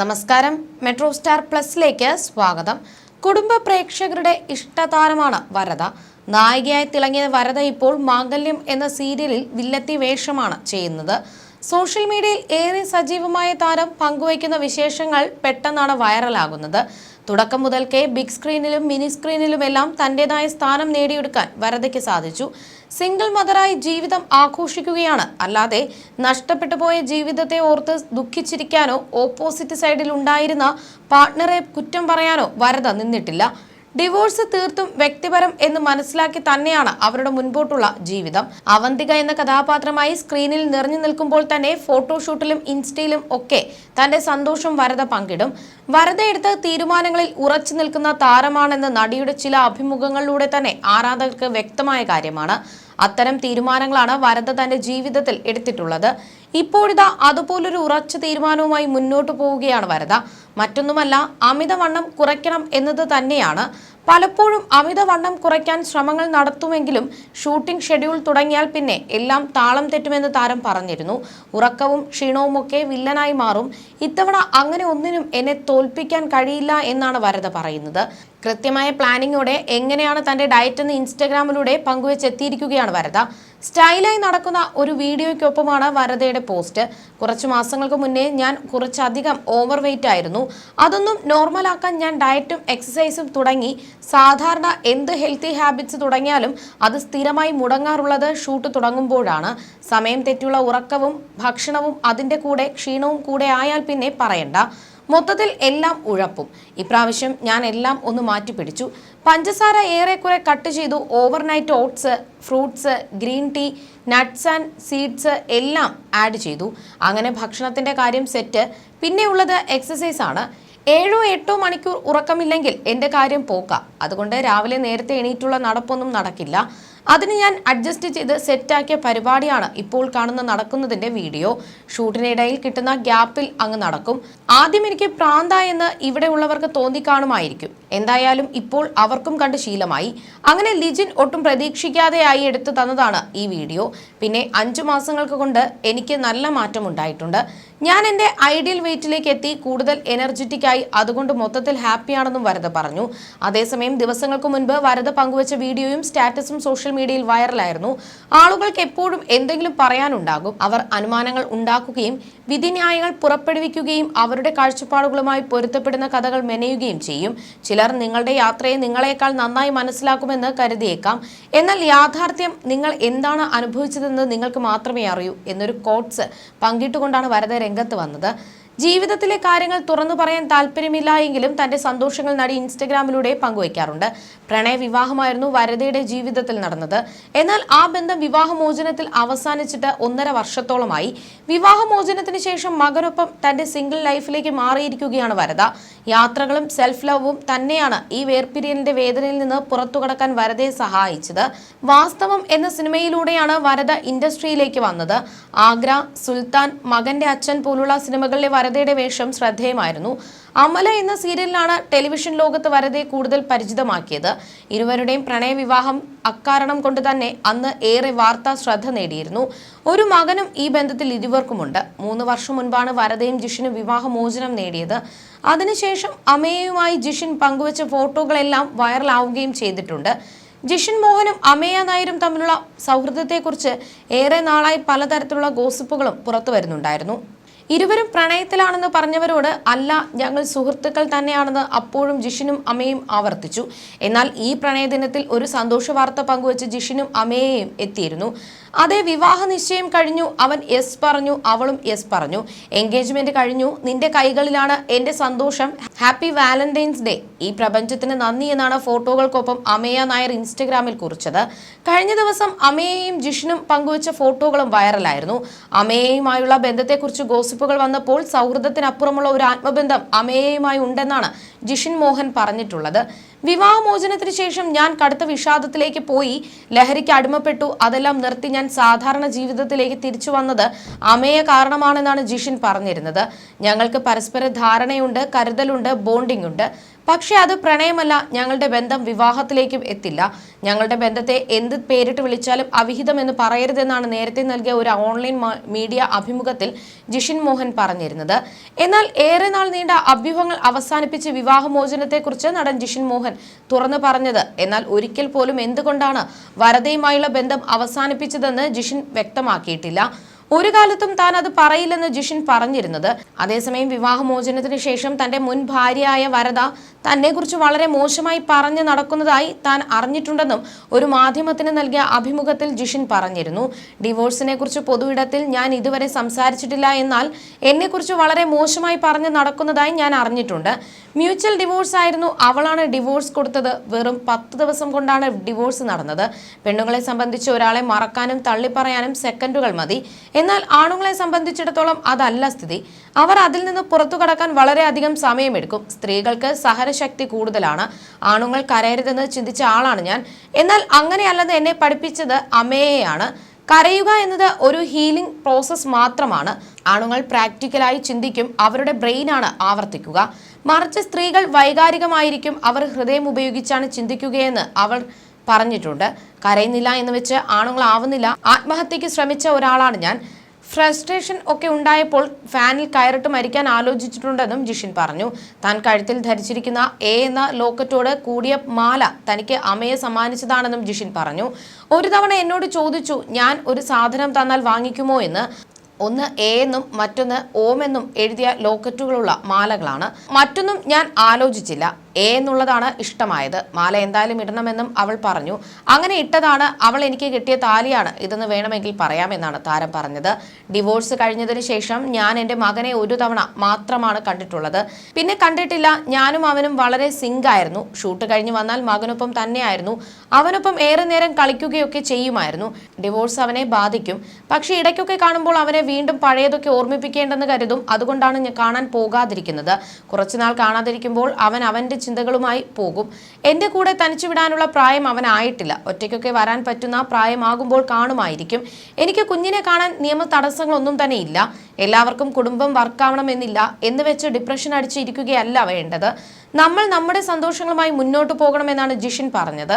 നമസ്കാരം. Metro star പ്ലസിലേക്ക് സ്വാഗതം. കുടുംബ പ്രേക്ഷകരുടെ ഇഷ്ടതാരമാണ് വരദ നായികയായി തിളങ്ങിയ വരദ ഇപ്പോൾ മാംഗല്യം എന്ന സീരിയലിൽ വില്ലത്തി വേഷമാണ് ചെയ്യുന്നത്. സോഷ്യൽ മീഡിയയിൽ ഏറെ സജീവമായ താരം പങ്കുവയ്ക്കുന്ന വിശേഷങ്ങൾ പെട്ടെന്നാണ് വൈറലാകുന്നത്. തുടക്കം മുതൽക്കേ ബിഗ് സ്ക്രീനിലും മിനി സ്ക്രീനിലുമെല്ലാം തന്റേതായ സ്ഥാനം നേടിയെടുക്കാൻ വരദയ്ക്ക് സാധിച്ചു. സിംഗിൾ മദറായി ജീവിതം ആഘോഷിക്കുകയാണ്. അല്ലാതെ നഷ്ടപ്പെട്ടു പോയ ജീവിതത്തെ ഓർത്ത് ദുഃഖിച്ചിരിക്കാനോ ഓപ്പോസിറ്റ് സൈഡിൽ ഉണ്ടായിരുന്ന പാർട്ട്ണറെ കുറ്റം പറയാനോ വരദ നിന്നിട്ടില്ല. ഡിവോഴ്സ് തീർത്തും വ്യക്തിപരം എന്ന് മനസ്സിലാക്കി തന്നെയാണ് അവരുടെ മുൻപോട്ടുള്ള ജീവിതം. അവന്തിക എന്ന കഥാപാത്രമായി സ്ക്രീനിൽ നിറഞ്ഞു നിൽക്കുമ്പോൾ തന്നെ ഫോട്ടോഷൂട്ടിലും ഇൻസ്റ്റയിലും ഒക്കെ തന്റെ സന്തോഷം വരദ പങ്കിടും. വരദ എടുത്ത തീരുമാനങ്ങളിൽ ഉറച്ചു നിൽക്കുന്ന താരമാണെന്ന് നടിയുടെ ചില അഭിമുഖങ്ങളിലൂടെ തന്നെ ആരാധകർക്ക് വ്യക്തമായ കാര്യമാണ്. അത്തരം തീരുമാനങ്ങളാണ് വരദ തന്റെ ജീവിതത്തിൽ എടുത്തിട്ടുള്ളത്. ഇപ്പോഴിതാ അതുപോലൊരു ഉറച്ച തീരുമാനവുമായി മുന്നോട്ട് പോവുകയാണ് വരദ മറ്റൊന്നുമല്ല അമിതവണ്ണം കുറയ്ക്കണം എന്നത് തന്നെയാണ്. പലപ്പോഴും അമിതവണ്ണം കുറയ്ക്കാൻ ശ്രമങ്ങൾ നടത്തുമെങ്കിലും ഷൂട്ടിംഗ് ഷെഡ്യൂൾ തുടങ്ങിയാൽ പിന്നെ എല്ലാം താളം തെറ്റുമെന്ന് താരം പറഞ്ഞിരുന്നു. ഉറക്കവും ക്ഷീണവുമൊക്കെ വില്ലനായി മാറും. ഇത്തവണ അങ്ങനെ ഒന്നിനും എന്നെ തോൽപ്പിക്കാൻ കഴിയില്ല എന്നാണ് വരദ പറയുന്നത്. കൃത്യമായ പ്ലാനിങ്ങോടെ എങ്ങനെയാണ് തന്റെ ഡയറ്റ് എന്ന് ഇൻസ്റ്റഗ്രാമിലൂടെ പങ്കുവെച്ചെത്തിയിരിക്കുകയാണ് വരദ സ്റ്റൈലായി നടക്കുന്ന ഒരു വീഡിയോയ്ക്കൊപ്പമാണ് വരദയുടെ പോസ്റ്റ്. കുറച്ച് മാസങ്ങൾക്ക് മുന്നേ ഞാൻ കുറച്ചധികം ഓവർ വെയിറ്റ് ആയിരുന്നു. അതൊന്നും നോർമലാക്കാൻ ഞാൻ ഡയറ്റും എക്സസൈസും തുടങ്ങി. സാധാരണ എന്ത് ഹെൽത്തി ഹാബിറ്റ്സ് തുടങ്ങിയാലും അത് സ്ഥിരമായി മുടങ്ങാറുള്ളത് ഷൂട്ട് തുടങ്ങുമ്പോഴാണ്. സമയം തെറ്റുള്ള ഉറക്കവും ഭക്ഷണവും അതിന്റെ കൂടെ ക്ഷീണവും കൂടെ ആയാൽ പിന്നെ പറയണ്ട. മൊത്തത്തിൽ എല്ലാം ഉഴപ്പും. ഇപ്രാവശ്യം ഞാൻ എല്ലാം ഒന്ന് മാറ്റി പിടിച്ചു പഞ്ചസാര ഏറെക്കുറെ കട്ട് ചെയ്തു. Overnight oats fruits green tea nuts and seeds എല്ലാം ആഡ് ചെയ്തു. അങ്ങനെ ഭക്ഷണത്തിന്റെ കാര്യം സെറ്റ് പിന്നെയുള്ളത് എക്സസൈസ് ആണ്. ഏഴോ എട്ടോ മണിക്കൂർ ഉറക്കമില്ലെങ്കിൽ എന്റെ കാര്യം പോക്കാം. അതുകൊണ്ട് രാവിലെ നേരത്തെ എണീറ്റുള്ള നടപ്പൊന്നും നടക്കില്ല. അതിന് ഞാൻ അഡ്ജസ്റ്റ് ചെയ്ത് സെറ്റാക്കിയ പരിപാടിയാണ് ഇപ്പോൾ കാണുന്ന നടക്കുന്നതിന്റെ വീഡിയോ ഷൂട്ടിനിടയിൽ കിട്ടുന്ന ഗ്യാപ്പിൽ അങ്ങ് നടക്കും. ആദ്യം എനിക്ക് പ്രാന്ത എന്ന് ഇവിടെ ഉള്ളവർക്ക് തോന്നിക്കാണുമായിരിക്കും. എന്തായാലും ഇപ്പോൾ അവർക്കും കണ്ട് ശീലമായി. അങ്ങനെ ലിജിൻ ഒട്ടും പ്രതീക്ഷിക്കാതെയായി എടുത്തു തന്നതാണ് ഈ വീഡിയോ പിന്നെ അഞ്ചു മാസങ്ങൾക്ക് കൊണ്ട് എനിക്ക് നല്ല മാറ്റം ഉണ്ടായിട്ടുണ്ട് ഞാൻ എന്റെ ഐഡിയൽ വെയിറ്റിലേക്ക് എത്തി കൂടുതൽ എനർജറ്റിക് ആയി അതുകൊണ്ട് മൊത്തത്തിൽ ഹാപ്പിയാണെന്നും വരദ പറഞ്ഞു. അതേസമയം ദിവസങ്ങൾക്ക് മുൻപ് വരദ പങ്കുവച്ച വീഡിയോയും സ്റ്റാറ്റസും സോഷ്യൽ മീഡിയയിൽ വൈറലായിരുന്നു. ആളുകൾക്ക് എപ്പോഴും എന്തെങ്കിലും പറയാനുണ്ടാകും. അവർ അനുമാനങ്ങൾ ഉണ്ടാക്കുകയും വിധിന്യായങ്ങൾ പുറപ്പെടുവിക്കുകയും അവരുടെ കാഴ്ചപ്പാടുകളുമായി പൊരുത്തപ്പെടുന്ന കഥകൾ മെനയുകയും ചെയ്യും. ചിലർ നിങ്ങളുടെ യാത്രയെ നിങ്ങളെക്കാൾ നന്നായി മനസ്സിലാക്കുമെന്ന് കരുതിയേക്കാം. എന്നാൽ യാഥാർത്ഥ്യം നിങ്ങൾ എന്താണ് അനുഭവിച്ചതെന്ന് നിങ്ങൾക്ക് മാത്രമേ അറിയൂ എന്നൊരു കോട്ട്സ് പങ്കിട്ടുകൊണ്ടാണ് വരദ രംഗത്ത് വന്നത്. ജീവിതത്തിലെ കാര്യങ്ങൾ തുറന്നു പറയാൻ താല്പര്യമില്ല എങ്കിലും തന്റെ സന്തോഷങ്ങൾ നടി ഇൻസ്റ്റഗ്രാമിലൂടെ പങ്കുവയ്ക്കാറുണ്ട്. പ്രണയ വിവാഹമായിരുന്നു വരദയുടെ ജീവിതത്തിൽ നടന്നത്. എന്നാൽ ആ ബന്ധം വിവാഹമോചനത്തിൽ അവസാനിച്ചിട്ട് ഒന്നര വർഷത്തോളമായി. വിവാഹമോചനത്തിന് ശേഷം മകനൊപ്പം തന്റെ സിംഗിൾ ലൈഫിലേക്ക് മാറിയിരിക്കുകയാണ് വരദ യാത്രകളും സെൽഫ് ലവും തന്നെയാണ് ഈ വേർപിരിയലിന്റെ വേദനയിൽ നിന്ന് പുറത്തു കടക്കാൻ വരദയെ സഹായിച്ചത്. വാസ്തവം എന്ന സിനിമയിലൂടെയാണ് വരദ ഇൻഡസ്ട്രിയിലേക്ക് വന്നത്. ആഗ്ര സുൽത്താൻ മകന്റെ അച്ഛൻ പോലുള്ള സിനിമകളിലെ വരദയുടെ വേഷം ശ്രദ്ധേയമായിരുന്നു. അമല എന്ന സീരിയലിലാണ് ടെലിവിഷൻ ലോകത്ത് വരതെ കൂടുതൽ പരിചിതമാക്കിയത്. ഇരുവരുടെയും പ്രണയവിവാഹം അക്കാരണം കൊണ്ട് തന്നെ അന്ന് ഏറെ വാർത്താ ശ്രദ്ധ നേടിയിരുന്നു. ഒരു മകനും ഈ ബന്ധത്തിൽ ഇരുവർക്കുമുണ്ട്. മൂന്ന് വർഷം മുൻപാണ് വരദയും ജിഷിനും വിവാഹമോചനം നേടിയത്. അതിനുശേഷം അമേയുമായി ജിഷിൻ പങ്കുവച്ച ഫോട്ടോകളെല്ലാം വൈറലാവുകയും ചെയ്തിട്ടുണ്ട്. ജിഷിൻ മോഹനും അമേയ നായരും തമ്മിലുള്ള സൗഹൃദത്തെക്കുറിച്ച് ഏറെ നാളായി പലതരത്തിലുള്ള ഗോസിപ്പുകളും പുറത്തു വരുന്നുണ്ടായിരുന്നു. ഇരുവരും പ്രണയത്തിലാണെന്ന് പറഞ്ഞവരോട് അല്ല ഞങ്ങൾ സുഹൃത്തുക്കൾ തന്നെയാണെന്ന് അപ്പോഴും ജിഷിനും അമ്മയും ആവർത്തിച്ചു. എന്നാൽ ഈ പ്രണയദിനത്തിൽ ഒരു സന്തോഷ വാർത്ത പങ്കുവച്ച് ജിഷിനും അമ്മയെയും എത്തിയിരുന്നു. അതേ വിവാഹ നിശ്ചയം കഴിഞ്ഞു. അവൻ യെസ് പറഞ്ഞു അവളും യെസ് പറഞ്ഞു. എൻഗേജ്മെന്റ് കഴിഞ്ഞു. നിന്റെ കൈകളിലാണ് എന്റെ സന്തോഷം. Happy Valentine's day. ഈ പ്രപഞ്ചത്തിന് നന്ദി എന്നാണ് ഫോട്ടോകൾക്കൊപ്പം അമേയ നായർ ഇൻസ്റ്റഗ്രാമിൽ കുറിച്ചത്. കഴിഞ്ഞ ദിവസം അമേയയും ജിഷിനും പങ്കുവച്ച ഫോട്ടോകളും വൈറലായിരുന്നു. അമയയുമായുള്ള ബന്ധത്തെക്കുറിച്ച് ഗോസിപ്പുകൾ വന്നപ്പോൾ സൗഹൃദത്തിനപ്പുറമുള്ള ഒരു ആത്മബന്ധം അമേയയുമായി ഉണ്ടെന്നാണ് ജിഷിൻ മോഹൻ പറഞ്ഞിട്ടുള്ളത്. വിവാഹമോചനത്തിന് ശേഷം ഞാൻ കടുത്ത വിഷാദത്തിലേക്ക് പോയി. ലഹരിക്ക് അടിമപ്പെട്ടു. അതെല്ലാം നിർത്തി ഞാൻ സാധാരണ ജീവിതത്തിലേക്ക് തിരിച്ചു വന്നത് അമേയ കാരണമാണെന്നാണ് ജിഷിൻ പറഞ്ഞിരുന്നത്. ഞങ്ങൾക്ക് പരസ്പര ധാരണയുണ്ട് കരുതലുണ്ട് ബോണ്ടിംഗ് ഉണ്ട് പക്ഷേ അത് പ്രണയമല്ല. ഞങ്ങളുടെ ബന്ധം വിവാഹത്തിലേക്കും എത്തില്ല. ഞങ്ങളുടെ ബന്ധത്തെ എന്ത് പേരിട്ട് വിളിച്ചാലും അവിഹിതമെന്ന് പറയരുതെന്നാണ് നേരത്തെ നൽകിയ ഒരു ഓൺലൈൻ മീഡിയ അഭിമുഖത്തിൽ ജിഷിൻ മോഹൻ പറഞ്ഞിരുന്നത്. എന്നാൽ ഏറെ നാൾ നീണ്ട അഭ്യൂഹങ്ങൾ അവസാനിപ്പിച്ച് വിവാഹമോചനത്തെക്കുറിച്ച് നടൻ ജിഷിൻ മോഹൻ തുറന്നു പറഞ്ഞത്. എന്നാൽ ഒരിക്കൽ പോലും എന്തുകൊണ്ടാണ് വരദയുമായുള്ള ബന്ധം അവസാനിപ്പിച്ചതെന്ന് ജിഷിൻ വ്യക്തമാക്കിയിട്ടില്ല. ഒരു കാലത്തും താൻ അത് പറയില്ലെന്ന് ജിഷിൻ പറഞ്ഞിരുന്നത്. അതേസമയം വിവാഹമോചനത്തിന് ശേഷം തന്റെ മുൻ ഭാര്യയായ വരദ തന്നെക്കുറിച്ച് വളരെ മോശമായി പറഞ്ഞു നടക്കുന്നതായി താൻ അറിഞ്ഞിട്ടുണ്ടെന്നും ഒരു മാധ്യമത്തിന് നൽകിയ അഭിമുഖത്തിൽ ജിഷിൻ പറഞ്ഞിരുന്നു. ഡിവോഴ്സിനെ കുറിച്ച് പൊതുവിടത്തിൽ ഞാൻ ഇതുവരെ സംസാരിച്ചിട്ടില്ല എന്നാൽ എന്നെക്കുറിച്ച് വളരെ മോശമായി പറഞ്ഞു നടക്കുന്നതായി ഞാൻ അറിഞ്ഞിട്ടുണ്ട്. മ്യൂച്വൽ ഡിവോഴ്സ് ആയിരുന്നു അവളാണ് ഡിവോഴ്സ് കൊടുത്തത്. വെറും പത്ത് ദിവസം കൊണ്ടാണ് ഡിവോഴ്സ് നടന്നത്. പെണ്ണുങ്ങളെ സംബന്ധിച്ച് ഒരാളെ മറക്കാനും തള്ളിപ്പറയാനും സെക്കൻഡുകൾ മതി. എന്നാൽ ആണുങ്ങളെ സംബന്ധിച്ചിടത്തോളം അതല്ല സ്ഥിതി. അവർ അതിൽ നിന്ന് പുറത്തു കടക്കാൻ വളരെയധികം സമയമെടുക്കും. സ്ത്രീകൾക്ക് സഹനശക്തി കൂടുതലാണ്. ആണുങ്ങൾ കരയരുതെന്ന് ചിന്തിച്ച ആളാണ് ഞാൻ. എന്നാൽ അങ്ങനെയല്ലെന്ന് എന്നെ പഠിപ്പിച്ചത് അമ്മയെയാണ്. കരയുക എന്നത് ഒരു ഹീലിംഗ് പ്രോസസ്സ് മാത്രമാണ്. ആണുങ്ങൾ പ്രാക്ടിക്കലായി ചിന്തിക്കും. അവരുടെ ബ്രെയിനാണ് ആവർത്തിക്കുക. മറിച്ച് സ്ത്രീകൾ വൈകാരികമായിരിക്കും. അവർ ഹൃദയം ഉപയോഗിച്ചാണ് ചിന്തിക്കുകയെന്ന് അവൾ പറഞ്ഞിട്ടുണ്ട്. കരയുന്നില്ല എന്ന് വെച്ച് ആണുങ്ങളാവുന്നില്ല. ആത്മഹത്യക്ക് ശ്രമിച്ച ഒരാളാണ് ഞാൻ. ഫ്രസ്ട്രേഷൻ ഒക്കെ ഉണ്ടായപ്പോൾ ഫാനിൽ കയറിട്ട് മരിക്കാൻ ആലോചിച്ചിട്ടുണ്ടെന്നും ജിഷിൻ പറഞ്ഞു. താൻ കഴുത്തിൽ ധരിച്ചിരിക്കുന്ന എ എന്ന ലോക്കറ്റോട് കൂടിയ മാല തനിക്ക് അമ്മയെ സമ്മാനിച്ചതാണെന്നും ജിഷിൻ പറഞ്ഞു. ഒരു തവണ എന്നോട് ചോദിച്ചു ഞാൻ ഒരു സാധനം തന്നാൽ വാങ്ങിക്കുമോ? എന്ന്. ഒന്ന് എ എന്നും മറ്റൊന്ന് ഓം എന്നും എഴുതിയ ലോക്കറ്റുകളുള്ള മാലകളാണ്. മറ്റൊന്നും ഞാൻ ആലോചിച്ചില്ല. എ എന്നുള്ളതാണ് ഇഷ്ടമായത്. മാല എന്തായാലും ഇടണമെന്നും അവൾ പറഞ്ഞു. അങ്ങനെ ഇട്ടതാണ് അവൾ എനിക്ക് കിട്ടിയ താലിയാണ്. ഇതെന്ന് വേണമെങ്കിൽ പറയാമെന്നാണ് താരം പറഞ്ഞത്. ഡിവോഴ്സ് കഴിഞ്ഞതിന് ശേഷം ഞാൻ എന്റെ മകനെ ഒരു തവണ മാത്രമാണ് കണ്ടിട്ടുള്ളത്. പിന്നെ കണ്ടിട്ടില്ല. ഞാനും അവനും വളരെ സിങ്ക് ആയിരുന്നു ഷൂട്ട് കഴിഞ്ഞ് വന്നാൽ മകനൊപ്പം തന്നെയായിരുന്നു. അവനൊപ്പം ഏറെ നേരം കളിക്കുകയൊക്കെ ചെയ്യുമായിരുന്നു. ഡിവോഴ്സ് അവനെ ബാധിക്കും. പക്ഷേ ഇടയ്ക്കൊക്കെ കാണുമ്പോൾ അവനെ വീണ്ടും പഴയതൊക്കെ ഓർമ്മിപ്പിക്കേണ്ടെന്ന് കരുതും. അതുകൊണ്ടാണ് ഞാൻ കാണാൻ പോകാതിരിക്കുന്നത്. കുറച്ചുനാൾ കാണാതിരിക്കുമ്പോൾ അവൻ അവന്റെ ചിന്തകളുമായി പോകും. എന്റെ കൂടെ തനിച്ചു വിടാനുള്ള പ്രായം അവനായിട്ടില്ല. ഒറ്റയ്ക്കൊക്കെ വരാൻ പറ്റുന്ന പ്രായമാകുമ്പോൾ കാണുമായിരിക്കും. എനിക്ക് കുഞ്ഞിനെ കാണാൻ നിയമ തടസ്സങ്ങളൊന്നും തന്നെ ഇല്ല. എല്ലാവർക്കും കുടുംബം വർക്കാവണമെന്നില്ല എന്ന് വെച്ച് ഡിപ്രഷൻ അടിച്ചിരിക്കുകയല്ല വേണ്ടത്. നമ്മൾ നമ്മുടെ സന്തോഷങ്ങളുമായി മുന്നോട്ട് പോകണമെന്നാണ് ജിഷിൻ പറഞ്ഞത്.